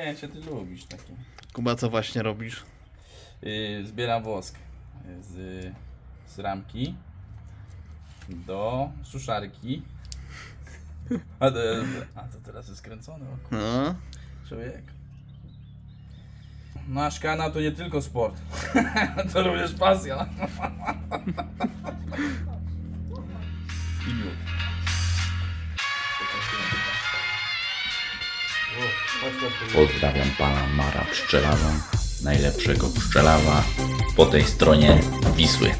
Pojęcie ty lubisz takie. Kuba, co właśnie robisz? Yy, zbieram wosk z, z ramki do suszarki. A, to- a to teraz jest skręcone, o kur- No. człowiek. A szkana to nie tylko sport, to również pasja. Pozdrawiam pana Mara Pszczelarza, najlepszego pszczelarza po tej stronie Wisły.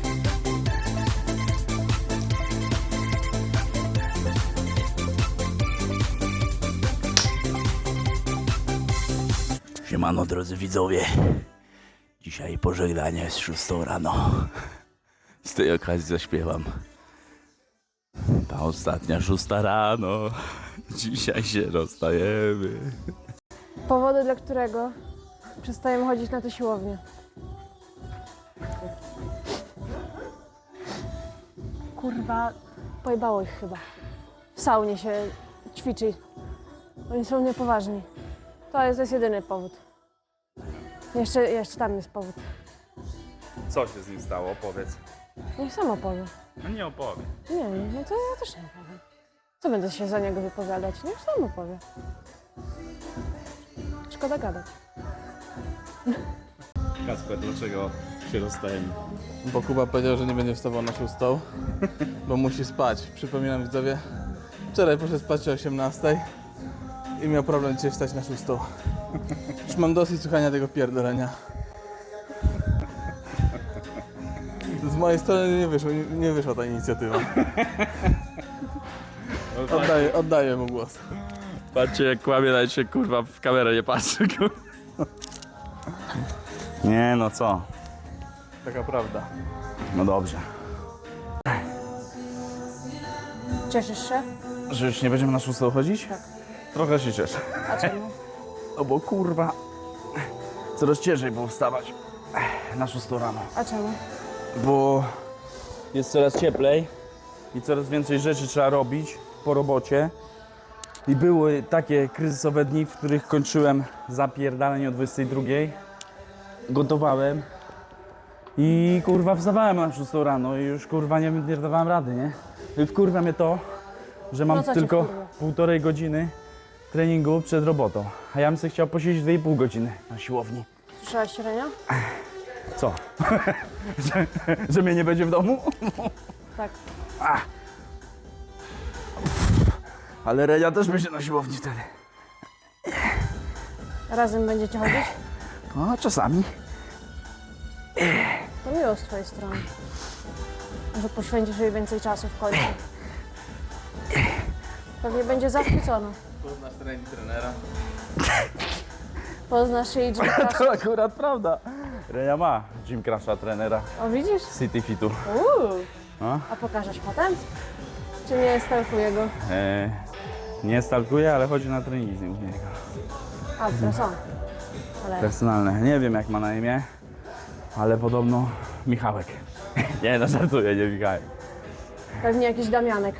Siemano drodzy widzowie. Dzisiaj pożegnanie z 6 rano. Z tej okazji zaśpiewam. Ta ostatnia szósta rano. Dzisiaj się rozstajemy. Powody, dla którego przestajemy chodzić na tę siłownię. Kurwa, pojebało ich chyba. W saunie się ćwiczy. Oni są niepoważni. To jest, to jest jedyny powód. Jeszcze, jeszcze tam jest powód. Co się z nim stało? Powiedz. Niech sam opowie. No nie opowiem. Nie, no to ja też nie powiem. Co będę się za niego wypowiadać? Niech sam opowie. Szkoda gadać. Kasper, dlaczego się rozstajemy? Bo Kuba powiedział, że nie będzie wstawał na szóstą, bo musi spać. Przypominam widzowie, wczoraj poszedł spać o 18 i miał problem dzisiaj wstać na szóstą. Już mam dosyć słuchania tego pierdolenia. Z mojej strony nie wyszło, nie, nie wyszła ta inicjatywa. Oddaję, oddaję mu głos. Patrzcie jak kłamie, nawet się kurwa w kamerę nie patrzy. kurwa. Nie no co? Taka prawda. No dobrze. Cieszysz się? Że już nie będziemy na szóstą chodzić? Tak. Trochę się cieszę. A czemu? No bo kurwa coraz ciężej było wstawać na szóstą rano. A czemu? Bo jest coraz cieplej i coraz więcej rzeczy trzeba robić po robocie. I były takie kryzysowe dni, w których kończyłem zapierdalenie o 22. Gotowałem i kurwa wstawałem na 6 rano i już kurwa nie, nie dawałem rady, nie? I wkurwia mnie to, że mam No co cię tylko półtorej godziny treningu przed robotą. A ja bym sobie chciał posiedzieć 2,5 godziny na siłowni. Słyszałaś Renia? Co? że, że mnie nie będzie w domu? Tak. Ale Renia też będzie na siłowni wtedy. Razem będziecie chodzić? No, czasami. To miło z twojej strony. Że poświęcisz jej więcej czasu w końcu. Pewnie będzie zachwycona. Poznasz trening trenera. Poznasz jej Jim Crush. To akurat prawda. Renia ma Jim Crasha, trenera O widzisz? City Fitu. Uuu. No. A pokażesz potem? Czy nie stalkuję go? E, nie stalkuje, ale chodzi na treningi z nim u niego. A, są. Ale Personalne. Nie wiem jak ma na imię, ale podobno Michałek. nie, no żartuję, nie Michałek. pewnie jakiś Damianek.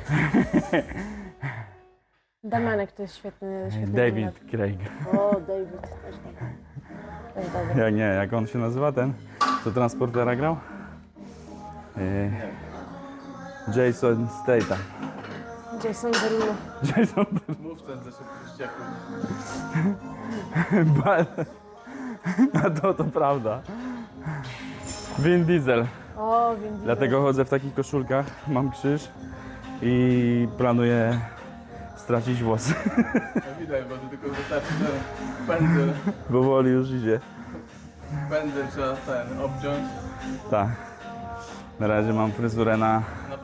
Damianek to jest świetny, świetny David wymiar. Craig. O, David. Też dobry. Też dobry. Ja nie, jak on się nazywa ten, co transportera grał? Jason Statham. Jason Derulo. Jason Mów ten ze. Ba- A to to prawda. Vin Diesel. O, Vin Diesel. Dlatego chodzę w takich koszulkach, mam krzyż i planuję stracić włosy. No widać, bo ty tylko wystarczy ten pędzel. Powoli już idzie. Pędzel trzeba ten obciąć Tak. Na razie mam fryzurę na... na.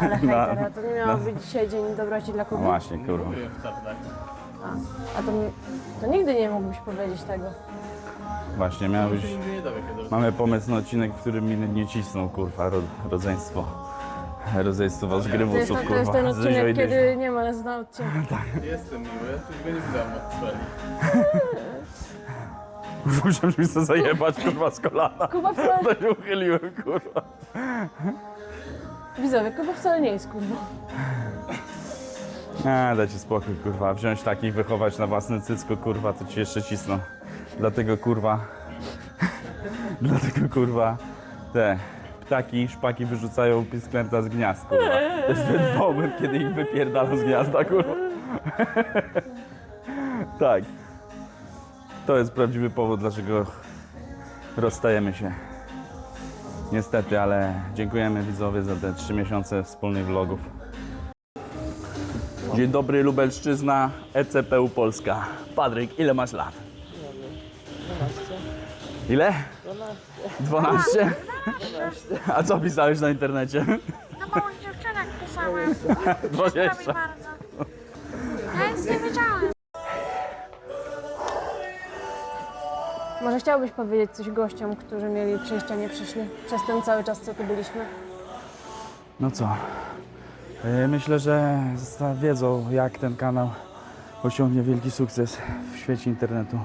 Ale a to nie miało być dzisiaj dzień dobroci dla No Kuby? właśnie, kurwa. W czarnach. A to, to nigdy nie mógłbyś powiedzieć tego. Właśnie, miał być... Się nigdy nie dowie, kiedy Mamy pomysł na odcinek, w którym mi nie cisną, kurwa, ro, rodzeństwo. Rodzeństwo was To jest, grywusów, to jest kurwa. ten odcinek, kiedy nie ma nas na odcinku. Jestem miły, tylko nie widziałem od strzeli. Musiałem mi to zajebać, kurwa, z kolana. Kuba wcale, To się uchyliłem, kurwa. Widzowie, Kuba wcale nie jest kurwa. Nie, dajcie spokój, kurwa. Wziąć takich, wychować na własne cycko, kurwa, to ci jeszcze cisną. Dlatego, kurwa, dlatego, kurwa, te ptaki, szpaki wyrzucają pisklęta z gniazd, kurwa. To jest ten moment, kiedy ich wypierdalam z gniazda, kurwa. tak. To jest prawdziwy powód, dlaczego rozstajemy się. Niestety, ale dziękujemy widzowie za te trzy miesiące wspólnych vlogów. Dzień dobry, Lubelszczyzna, ECPU Polska. Patryk, ile masz lat? 12. Ile? 12. 12? A co pisałeś na internecie? No bo dziewczynek pisałem. 20. bardzo. Ja nic nie wiedziałem. Może chciałbyś powiedzieć coś gościom, którzy mieli przyjść, a nie przyszli przez ten cały czas, co tu byliśmy? No co? E, Myślę, że za- wiedzą, jak ten kanał osiągnie wielki sukces w świecie internetu.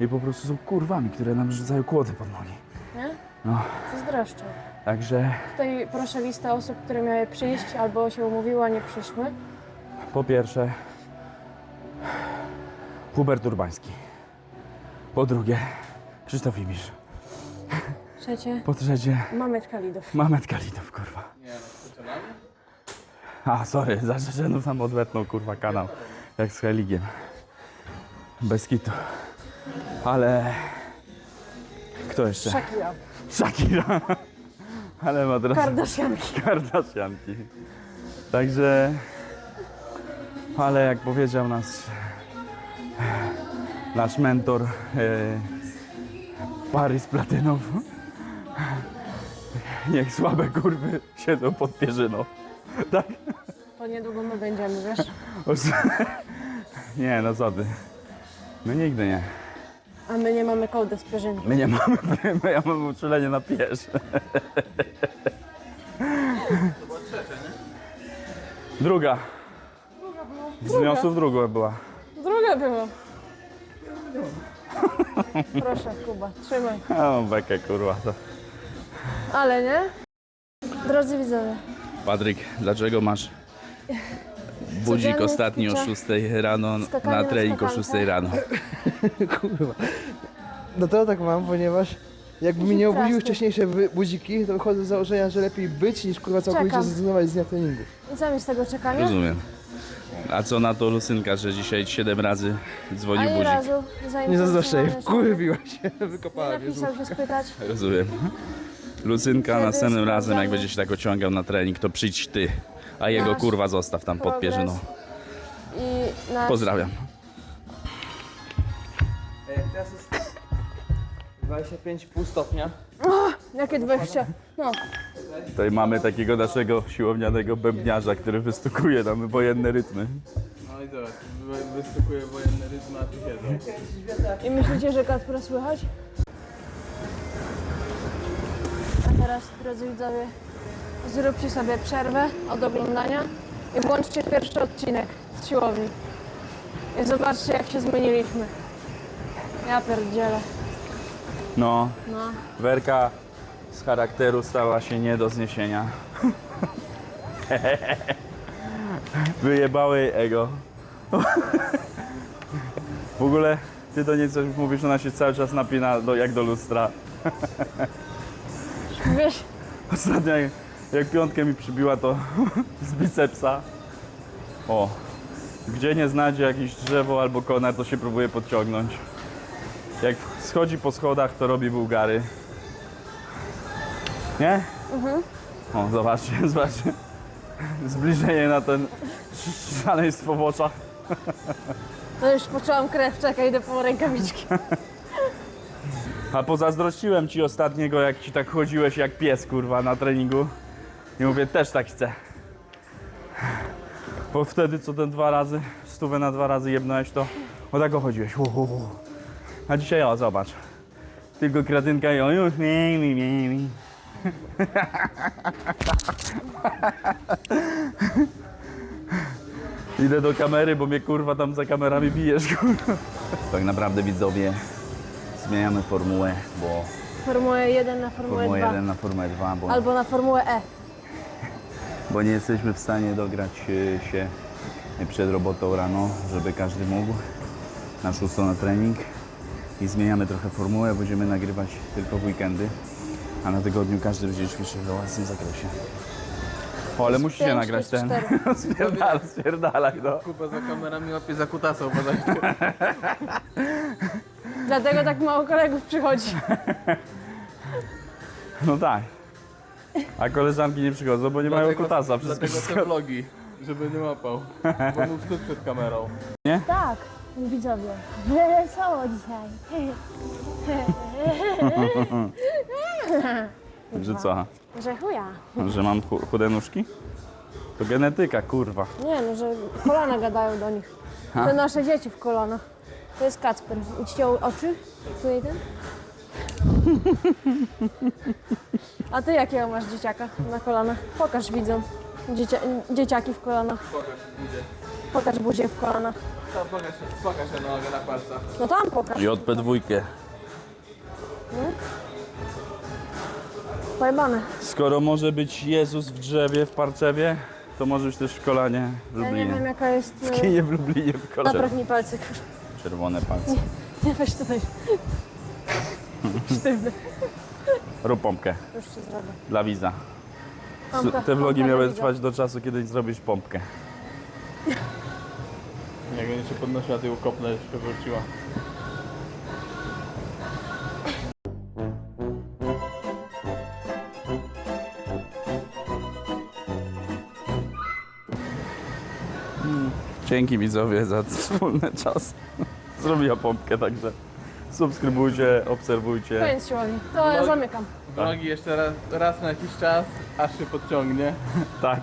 I po prostu są kurwami, które nam rzucają kłody pod nogi. Nie? No, Zazdroszczę. także Tutaj proszę listę osób, które miały przyjść albo się umówiły, a nie przyszły. po pierwsze Hubert Urbański. Po drugie Krzysztof Ibisz. Trzecie, Po trzecie Mamet Kalidow. Mamet Kalidow, kurwa. A, sorry, za Czeczenów nam odwetnął, kurwa, kanał. Jak z Heligiem. Bez kitu. Ale... Kto jeszcze? Shakira. Shakira. Ale ma teraz... Kardashianki. Kardashianki. Także... Ale jak powiedział nas nasz mentor e, Paris Platynow, niech słabe kurwy siedzą pod pierzyną. Tak? To niedługo my będziemy, wiesz? Nie, no co ty. My nigdy nie. A my nie mamy kołdy z pierzyny. My nie mamy, my ja mam uczulenie na pierz. Druga. Z wniosów druga była. Druga była. Proszę, Kuba, trzymaj. O, bekę kurwa. To. Ale nie? Drodzy widzowie, Patryk, dlaczego masz budzik Codziennie ostatni o ćwiczę 6 rano skakanie na na trening o skakance. 6 rano? Kurwa. No to tak mam, ponieważ jakby mi nie obudziły wcześniejsze wy- budziki, to wychodzę z założenia, że lepiej być niż kurwa całkowicie Czekam. zrezygnować z dnia treningu. i co mi z tego czekania? Rozumiem. A co na to Lucynka, że dzisiaj 7 razy dzwonił budzik? razu Nie zazdroszczę jej, wkurwiła się, wykopała mnie. napisał się spytać. Rozumiem. Lucynka, Kiedy następnym razem jak sprawdzamy? będziesz się tak ociągał na trening, to przyjdź ty, a jego Nasz kurwa zostaw tam pod progres. pierzyną. I nasz... Pozdrawiam. Teraz jest 25,5 stopnia. Jakie 20? No, Tutaj mamy takiego naszego siłownianego bębniarza, który wystukuje nam wojenne rytmy. No i zobacz, wy- występuje wojenny rytm, a tu siedzą. i myślicie, że Kacpra słychać? A teraz, drodzy widzowie, zróbcie sobie przerwę od oglądania i włączcie pierwszy odcinek z siłowni. I zobaczcie, jak się zmieniliśmy. Ja pierdzielę. No, No. Werka z charakteru stała się nie do zniesienia. Wyjebały jej ego. W ogóle ty do niej coś mówisz, ona się cały czas napina do, jak do lustra. Wiesz, Ostatnio jak, jak piątkę mi przybiła to z bicepsa. O, gdzie nie znajdzie jakieś drzewo albo konar, to się próbuje podciągnąć. Jak schodzi po schodach, to robi bułgary. Nie? O, zobaczcie, zobaczcie. Zbliżenie na ten sz- szaleństwo w oczach. no już poczułam krew, czekaj, idę po rękawiczki. A pozazdrościłem ci ostatniego, jak ci tak chodziłeś jak pies, kurwa, na treningu. I mówię, też tak chcę. Bo wtedy, co ten dwa razy, stówę na dwa razy jebnąłeś, to o tak chodziłeś. A dzisiaj, o, zobacz. Tylko kratynka i o, już mi, mi, mi, mi. Idę do kamery, bo mnie kurwa tam za kamerami bijesz, kurwa. Tak naprawdę widzowie, zmieniamy formułę, bo Formułę 1 na Formułę Formułę 2. 1 na Formułę 2, bo, Albo na Formułę E. bo nie jesteśmy w stanie dograć e, się przed robotą rano, żeby każdy mógł na szóstą na trening. I zmieniamy trochę formułę, będziemy nagrywać tylko w weekendy, a na tygodniu każdy będzie ćwiczył we własnym zakresie. O, ale musicie Pięć, nagrać ten. Spierdalaj, spierdalaj, no. Kuba za kamerami łapie za kutasa, uważajcie. Dlatego tak mało kolegów przychodzi. No tak. A koleżanki nie przychodzą, bo nie mają Dlatego- kutasa. Wszystko Dlatego te vlogi, żeby nie łapał. Bo mu wstyd przed kamerą. Tak, widzowie. Wesoło dzisiaj. Że co? Że chuja. Że mam chu- chude nóżki? To genetyka, kurwa. Nie no, że kolana gadają do nich. To nasze dzieci w kolanach. To jest Kacper. Uciął oczy? Tu jeden? A ty jakiego masz dzieciaka na kolanach? Pokaż widzom. Dziecia dzieciaki w kolanach. Pokaż buzię w kolanach. To pokaż, pokaż tę nogę na palcach. No tam pokaż. JP2. Pojebane. Skoro może być Jezus w drzewie, w Parczewie, to może być też w kolanie w Ja nie wiem Lublinie. jaka jest... W kinie w Lublinie, w kolanie. Napraw mi palce. kurwa. Czerwone palce. Nie weź tutaj. Sztywny. Rób pompkę Już ci zrobię. dla widza. Pompka- Te vlogi miały dla widza. trwać do czasu, kiedy zrobisz pompkę. Jak będzie się podnosiła, to ją kopnę, wróciła. Dzięki widzowie za wspólny czas. Zrobiła pompkę, także subskrybujcie, obserwujcie. Koniec siłowni. To ja zamykam. Vlogi jeszcze raz, raz na jakiś czas, aż się podciągnie. Tak,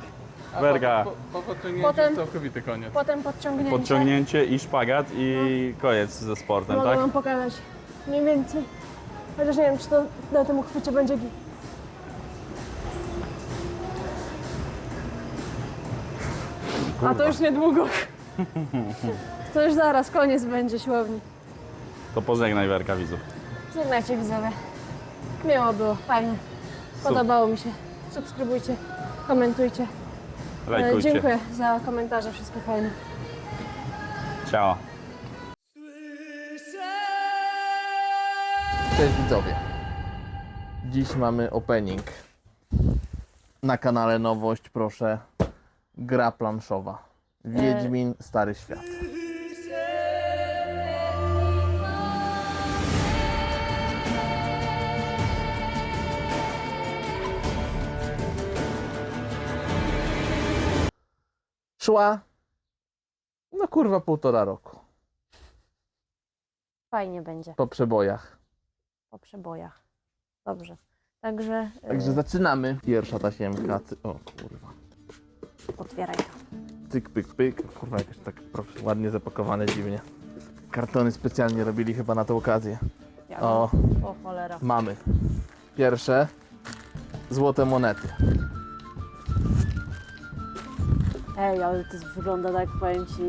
A Werga. Po, po, po podciągnięciu Potem- całkowity koniec. Potem podciągnięcie. podciągnięcie i szpagat i koniec ze sportem, Mogę tak? wam pokazać. Mniej więcej. Chociaż nie wiem, czy to na tym uchwycie będzie git. A to już niedługo. To już zaraz, koniec będzie siłowni. To pożegnaj Werka widzów. Żegnajcie widzowie. Miło było, fajnie. Podobało mi się. Subskrybujcie, komentujcie. E, Lajkujcie. Dziękuję za komentarze, wszystkie fajne. Ciao. Cześć widzowie. Dziś mamy opening. Na kanale nowość, proszę. Gra planszowa. Wiedźmin, Stary Świat. Szła. No kurwa półtora roku. Fajnie będzie Po przebojach. po przebojach. Dobrze. Także Także zaczynamy. Pierwsza tasiemka. Ty- O kurwa. otwieraj to. Cyk, pyk, pyk. Kurwa, jakoś tak prof- ładnie zapakowane dziwnie. Kartony specjalnie robili chyba na tę okazję. Ja O, o cholera. mamy. Pierwsze. Złote monety. Ej, ale to wygląda tak, powiem ci.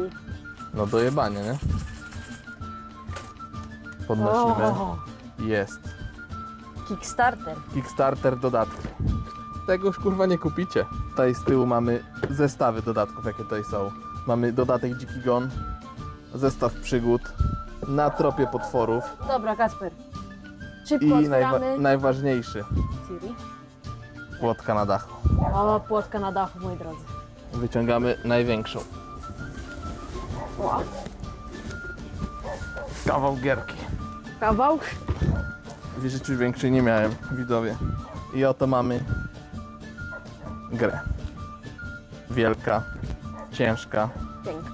No do jebania, nie? Podnosimy. O, Jest. Kickstarter. Kickstarter dodatki. Tego już kurwa nie kupicie. Tutaj z tyłu mamy zestawy dodatków, jakie tutaj są. Mamy dodatek Dziki Gon, zestaw przygód, na tropie potworów Dobra. Szybko i otwieramy. najwa- najważniejszy, Siri. płotka na dachu. Mama płotka na dachu, moi drodzy. Wyciągamy największą. Kawał gierki. Kawał. W życiu większej nie miałem, widzowie. I oto mamy grę. Wielka, ciężka, Piękny.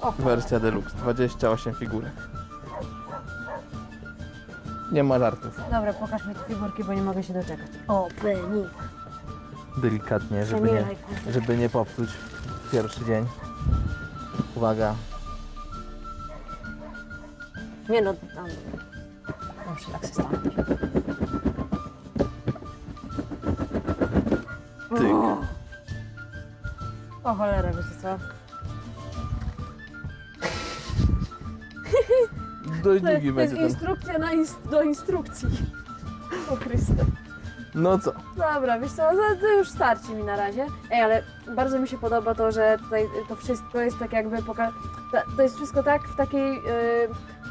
O, wersja deluxe. 28 figurek. Nie ma żartów. dobra, pokaż mi te figurki, bo nie mogę się doczekać. O, Penny. Delikatnie, żeby nie, żeby nie popsuć w pierwszy dzień. Uwaga. Nie no, tam. Muszę tak się stanąć. Tyk. O cholera, wiecie co? Dość To, długi to jest ten. instrukcja na ins- do instrukcji. O Chryste. No co? Dobra, wiesz co, to, to już starczy mi na razie. Ej, ale bardzo mi się podoba to, że tutaj to wszystko jest tak jakby poka- ta- To jest wszystko tak w takiej y,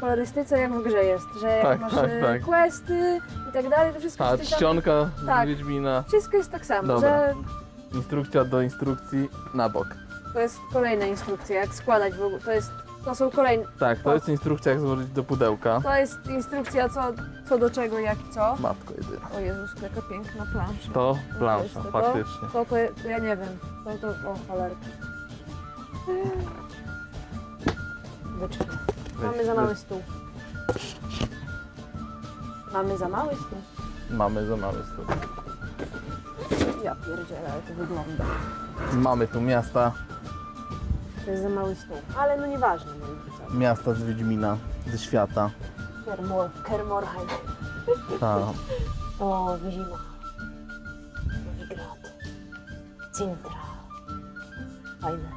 kolorystyce jak w grze jest, że jak Tak, masz tak, y, tak. questy i tak dalej, to wszystko A jest tak samo. czcionka Tak. z Wiedźmina. Wszystko jest tak samo, Dobra. że Instrukcja do instrukcji na bok. to jest kolejna instrukcja, jak składać w ogóle. To jest, to są kolejne, Tak, to jest instrukcja jak złożyć do pudełka. to jest instrukcja co, co do czego, jak i co. Matko jedyna. O Jezus, jaka piękna plansza. To plansza, to, faktycznie. To, to, to ja nie wiem. To, to, o cholerka. Wyczuł. Mamy za mały stół. Mamy za mały stół. Mamy za mały stół. Ja pierdzielę, ale to wygląda. Mamy tu miasta, To jest za mały stół. Ale no nieważne. No, miasta z Wiedźmina, ze świata. Kermor, Kermorheim. Ta. O, Wizima. Nowigrad. Cintra. Fajne.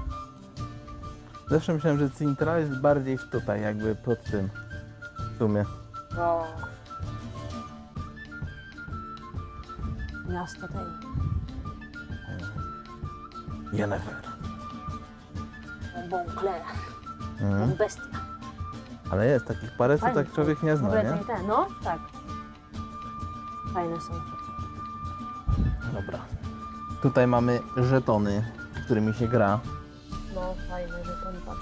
Zawsze myślałem, że Cintra jest bardziej w tutaj, jakby pod tym. W sumie. O. Miasto tej. Jennefer. Bonclair. Mhm. Bestia. Ale jest takich parę, co Fajne tak człowiek nie W zna, ogóle nie? te, te, no, tak. Fajne są. Dobra. Tutaj mamy żetony, którymi się gra. No, fajne, że to nie patrz.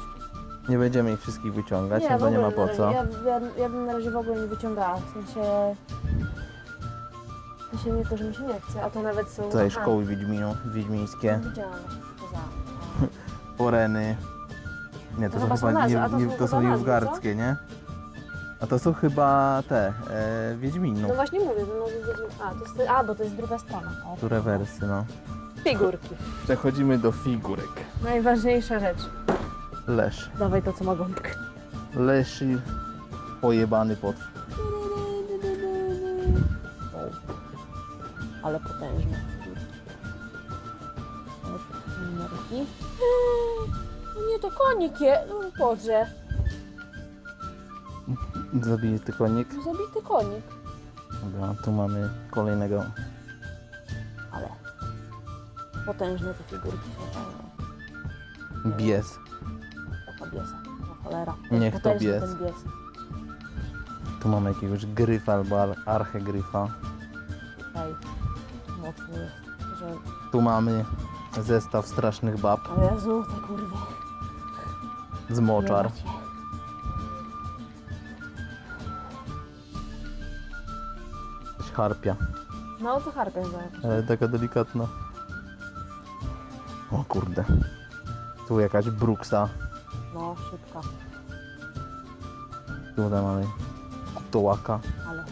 Nie będziemy ich wszystkich wyciągać, w no to nie ogóle ma na po razie- co. Ja, ja, ja bym na razie w ogóle nie wyciągała, w sensie... W sensie nie to, że mi się nie chce, a to nawet są... Tutaj szkoły wiedźminu, wiedźmińskie, Widziałam, poza... poreny. Nie, to To są chyba są chyba, nazwy, nie, a to nie, są to chyba są nilfgaardzkie, nie? A to są chyba te, e, Wiedźminów. No właśnie mówię, że może wiedzieć... A, to jest, a, bo to jest druga strona. O, Tu rewersy, no. Figurki. Przechodzimy do figurek. Najważniejsza rzecz. Lesz. Dawaj to, co ma gąbkę. Leszy pojebany potwór. Ale potężne figurki. Numerki. No nie, to konik je. No Boże, Zabity konik. zabity konik. Dobra, tu mamy kolejnego. Ale potężne te figurki są. Bies. Taka biesa. No cholera. Niech to Potężny bies. ten bies. Tu mamy jakiegoś gryfa albo ar- archegryfa. Tutaj mocny jest. Że... Tu mamy zestaw strasznych bab O Jezu, te kurwy. Z moczar. Jakaś harpia, No to harpia za. ale taka delikatna. O kurde. Tu jakaś bruksa. No, szybka. Tutaj mamy kutołaka. Ale.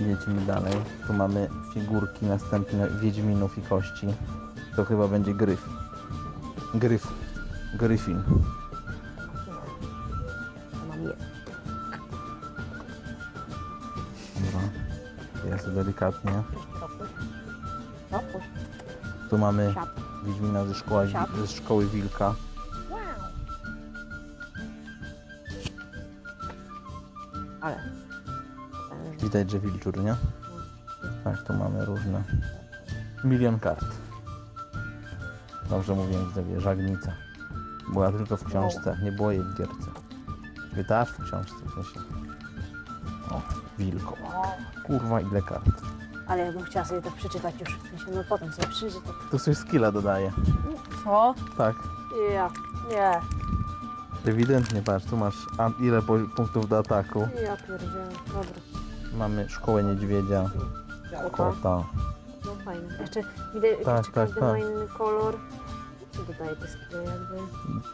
Lecimy dalej. Tu mamy figurki następne Wiedźminów i kości. To chyba będzie gryf. Gryf. Gryfin. Dobra. Jest delikatnie. Tu mamy. Wiedźmina ze szkoły, Siap. ze szkoły Wilka. Widać, że wilczur, nie? Tak, tu mamy różne. Milion kart. Dobrze mówiłem, widzowie, żagnica. Była tylko w książce, nie było jej w gierce. Czy aż w książce, w sensie. O, wilko. Kurwa, ile kart. ale ja bym chciała sobie to przeczytać już. W sensie, no potem sobie przeczytać. To coś skilla dodaje. Co? Tak. Ja. Nie. Ewidentnie, patrz, tu masz a, ile po, punktów do ataku. Ja pierdzielę. Dobra. Mamy szkołę niedźwiedzia, Kota. kota. No fajne. Jeszcze widać, Tak, jeszcze tak, każdy tak. ma inny kolor. Co dodaje te skille jakby?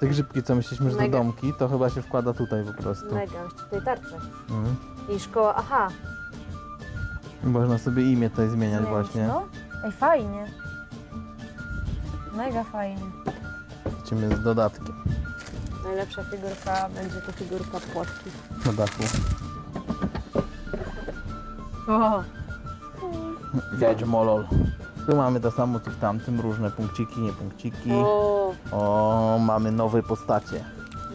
Te grzybki, co myśleliśmy, że to Mega. domki, to chyba się wkłada tutaj po prostu. Mega, jeszcze tutaj tarcze. Mhm. I szkoła, aha. Można sobie imię tutaj zmieniać zmienić, właśnie. No. Ej, fajnie. Mega fajnie. Lecimy z dodatkiem Najlepsza figurka będzie to figurka płotki. na dachu. O, Wiedźmolol. Tu mamy to samo co w tamtym, różne punkciki, nie punkciki. o, O, mamy nowe postacie.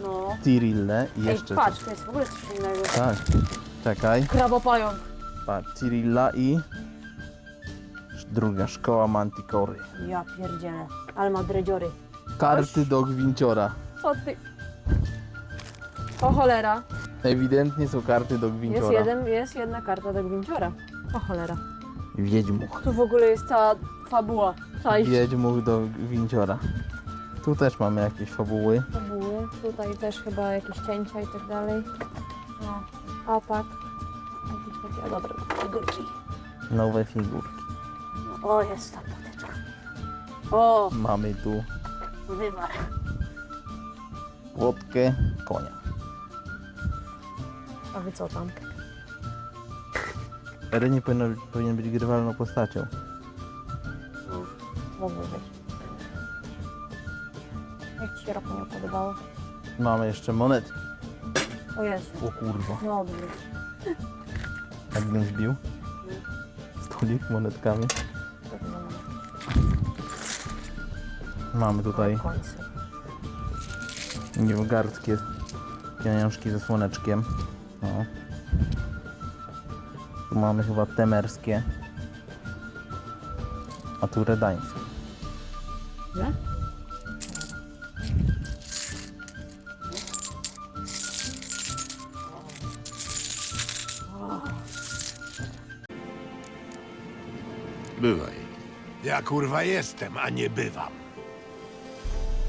No. Tirille i Ej, jeszcze patrz, to jest w ogóle coś innego. Tak. Czekaj. Krabopająk. Patrz, Tirilla i druga szkoła Manticory. Ja pierdzielę. Ale ma dredziory. Karty do gwinciora. Co ty? O cholera. Ewidentnie są karty do Jest, gwinciora. jeden, jest jedna karta do gwinciora. O cholera. Wiedźmuch. Tu w ogóle jest cała fabuła. Ich Wiedźmuch do gwinciora. Tu też mamy jakieś fabuły. fabuły. Tutaj też chyba jakieś cięcia i tak dalej. No. Atak. Jakieś takie, a dobra, figurki. Nowe figurki. No, o, jest ta potyczka. O, Mamy tu wywar. łódkę konia. A wy co tam? Renie powinno, powinien być grywalną postacią. Mógłby być. Jak ci się roku nie podobało? Mamy jeszcze monety. O Jezu. O kurwa. No dobry. Jakbym zbił. Stolik monetkami. To? Mamy tutaj W końcu. pieniążki ze słoneczkiem. No. Tu mamy chyba temerskie. A tu redańskie. Nie? Bywaj. Ja kurwa jestem, a nie bywam.